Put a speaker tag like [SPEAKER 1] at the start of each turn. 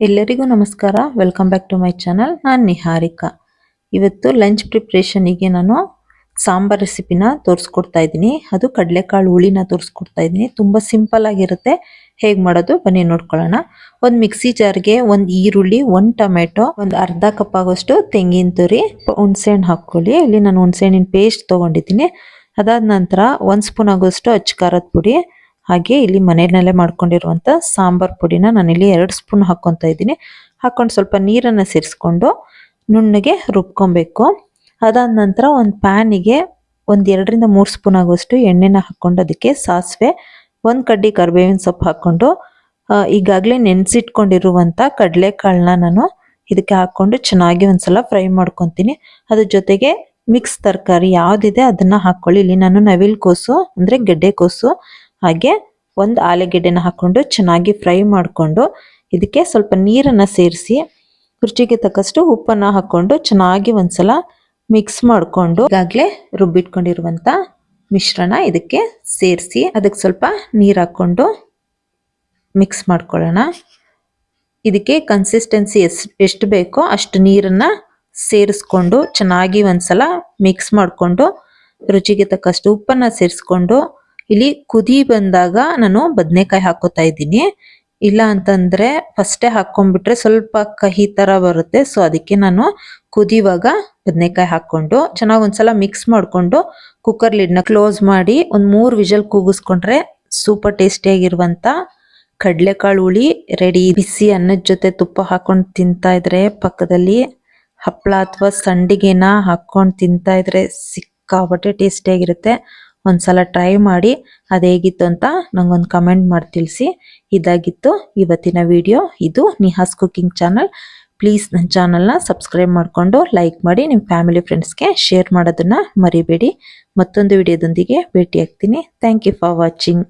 [SPEAKER 1] ಎಲ್ಲರಿಗೂ ನಮಸ್ಕಾರ. Welcome back to my channel ನಾನು ನಿಹಾರಿಕಾ. ಇವತ್ತು ಲಂಚ್ ಪ್ರಿಪ್ರೇಷನಿಗೆ ನಾನು ಸಾಂಬಾರ್ ರೆಸಿಪಿನ ತೋರಿಸ್ಕೊಡ್ತಾ ಇದ್ದೀನಿ. ಅದು ಕಡಲೆಕಾಳು ಹುಳಿನ ತೋರಿಸ್ಕೊಡ್ತಾ ಇದ್ದೀನಿ. ತುಂಬ ಸಿಂಪಲ್ ಆಗಿರುತ್ತೆ. ಹೇಗೆ ಮಾಡೋದು ಬನ್ನಿ ನೋಡ್ಕೊಳ್ಳೋಣ. ಒಂದು ಮಿಕ್ಸಿ ಜಾರ್ಗೆ ಒಂದು ಈರುಳ್ಳಿ, ಒಂದು ಟೊಮೆಟೊ, ಒಂದು ಅರ್ಧ ಕಪ್ ಆಗೋಷ್ಟು ತೆಂಗಿನ ತುರಿ, ಹುಣಸೆಹಣ್ಣು ಹಾಕ್ಕೊಳ್ಳಿ. ಇಲ್ಲಿ ನಾನು ಹುಣಸೆಹಣ್ಣಿನ ಪೇಸ್ಟ್ ತೊಗೊಂಡಿದ್ದೀನಿ. ಅದಾದ ನಂತರ ಒಂದು ಸ್ಪೂನ್ ಆಗೋಷ್ಟು ಅಚ್ಚ ಖಾರದ ಪುಡಿ ಹಾಗೆ ಇಲ್ಲಿ ಮನೆಯಲ್ಲೇ ಮಾಡ್ಕೊಂಡಿರುವಂತ ಸಾಂಬಾರ್ ಪುಡಿನ ನಾನಿಲ್ಲಿ ಎರಡು ಸ್ಪೂನ್ ಹಾಕ್ಕೊಂತ ಇದ್ದೀನಿ. ಹಾಕೊಂಡು ಸ್ವಲ್ಪ ನೀರನ್ನು ಸೇರಿಸ್ಕೊಂಡು ನುಣ್ಣಗೆ ರುಬ್ಕೊಬೇಕು. ಅದಾದ ನಂತರ ಒಂದು ಪ್ಯಾನಿಗೆ ಒಂದು ಎರಡರಿಂದ ಮೂರು ಸ್ಪೂನ್ ಆಗುವಷ್ಟು ಎಣ್ಣೆನ ಹಾಕ್ಕೊಂಡು ಅದಕ್ಕೆ ಸಾಸಿವೆ ಒಂದು ಕಡ್ಡಿ ಕರಿಬೇವಿನ ಸೊಪ್ಪು ಹಾಕೊಂಡು ಆ, ಈಗಾಗಲೇ ನೆನೆಸಿಟ್ಕೊಂಡಿರುವಂಥ ಕಡಲೆಕಾಳನ್ನ ನಾನು ಇದಕ್ಕೆ ಹಾಕ್ಕೊಂಡು ಚೆನ್ನಾಗಿ ಒಂದ್ಸಲ ಫ್ರೈ ಮಾಡ್ಕೊತೀನಿ. ಅದ್ರ ಜೊತೆಗೆ ಮಿಕ್ಸ್ ತರಕಾರಿ ಯಾವುದಿದೆ ಅದನ್ನು ಹಾಕ್ಕೊಳ್ಳಿ ಇಲ್ಲಿ ನಾನು ನವಿಲು ಕೋಸು ಅಂದರೆ ಗೆಡ್ಡೆ ಕೋಸು ಹಾಗೆ ಒಂದು ಆಲೂಗೆಡ್ಡೆನ ಹಾಕೊಂಡು ಚೆನ್ನಾಗಿ ಫ್ರೈ ಮಾಡಿಕೊಂಡು ಇದಕ್ಕೆ ಸ್ವಲ್ಪ ನೀರನ್ನ ಸೇರಿಸಿ, ರುಚಿಗೆ ತಕ್ಕಷ್ಟು ಉಪ್ಪನ್ನ ಹಾಕೊಂಡು ಚೆನ್ನಾಗಿ ಒಂದ್ಸಲ ಮಿಕ್ಸ್ ಮಾಡಿಕೊಂಡು ಈಗಾಗಲೇ ರುಬ್ಬಿಟ್ಕೊಂಡಿರುವಂತ ಮಿಶ್ರಣ ಇದಕ್ಕೆ ಸೇರಿಸಿ ಅದಕ್ಕೆ ಸ್ವಲ್ಪ ನೀರು ಹಾಕೊಂಡು ಮಿಕ್ಸ್ ಮಾಡ್ಕೊಳ್ಳೋಣ. ಇದಕ್ಕೆ ಕನ್ಸಿಸ್ಟೆನ್ಸಿ ಎಷ್ಟು ಎಷ್ಟು ಬೇಕೋ ಅಷ್ಟು ನೀರನ್ನ ಸೇರಿಸ್ಕೊಂಡು ಚೆನ್ನಾಗಿ ಒಂದ್ಸಲ ಮಿಕ್ಸ್ ಮಾಡಿಕೊಂಡು ರುಚಿಗೆ ತಕ್ಕಷ್ಟು ಉಪ್ಪನ್ನ ಸೇರಿಸ್ಕೊಂಡು ಇಲ್ಲಿ ಕುದಿ ಬಂದಾಗ ನಾನು ಬದನೆಕಾಯಿ ಹಾಕೋತಾ ಇದ್ದೀನಿ. ಇಲ್ಲ ಅಂತಂದ್ರೆ ಫಸ್ಟೇ ಹಾಕೊಂಡ್ಬಿಟ್ರೆ ಸ್ವಲ್ಪ ಕಹಿ ತರ ಬರುತ್ತೆ. ಸೊ ಅದಕ್ಕೆ ನಾನು ಕುದಿವಾಗ ಬದನೆಕಾಯಿ ಹಾಕೊಂಡು ಚೆನ್ನಾಗಿ ಒಂದ್ಸಲ ಮಿಕ್ಸ್ ಮಾಡಿಕೊಂಡು ಕುಕ್ಕರ್ ಲಿಡ್ನ ಕ್ಲೋಸ್ ಮಾಡಿ ಒಂದು ಮೂರು ವಿಜಲ್ ಕೂಗಿಸ್ಕೊಂಡ್ರೆ ಸೂಪರ್ ಟೇಸ್ಟಿಯಾಗಿರುವಂತ ಕಡಲೆಕಾಳು ಹುಳಿ ರೆಡಿ ಬಿಸಿ ಅನ್ನದ ಜೊತೆ ತುಪ್ಪ ಹಾಕೊಂಡು ತಿಂತಾ ಇದ್ರೆ ಪಕ್ಕದಲ್ಲಿ ಹಪ್ಪಳ ಅಥವಾ ಸಂಡಿಗೆನ ಹಾಕೊಂಡು ತಿಂತಾ ಇದ್ರೆ ಸಿಕ್ಕಾಪಟ್ಟೆ ಟೇಸ್ಟಿಯಾಗಿರುತ್ತೆ ಒಂದ್ಸಲ ಟ್ರೈ ಮಾಡಿ ಅದು ಹೇಗಿತ್ತು ಅಂತ ನಂಗೊಂದು ಕಮೆಂಟ್ ಮಾಡಿ ತಿಳಿಸಿ. ಇದಾಗಿತ್ತು ಇವತ್ತಿನ ವಿಡಿಯೋ ಇದು ನಿಹಾಸ್ ಕುಕಿಂಗ್ ಚಾನಲ್ ಪ್ಲೀಸ್ ನನ್ನ ಚಾನಲ್ನ ಸಬ್ಸ್ಕ್ರೈಬ್ ಮಾಡಿಕೊಂಡು ಲೈಕ್ ಮಾಡಿ ನಿಮ್ಮ ಫ್ಯಾಮಿಲಿ ಫ್ರೆಂಡ್ಸ್ಗೆ ಶೇರ್ ಮಾಡೋದನ್ನ ಮರಿಬೇಡಿ. ಮತ್ತೊಂದು ವಿಡಿಯೋದೊಂದಿಗೆ ಭೇಟಿ ಆಗ್ತೀನಿ ಥ್ಯಾಂಕ್ ಯು ಫಾರ್ ವಾಚಿಂಗ್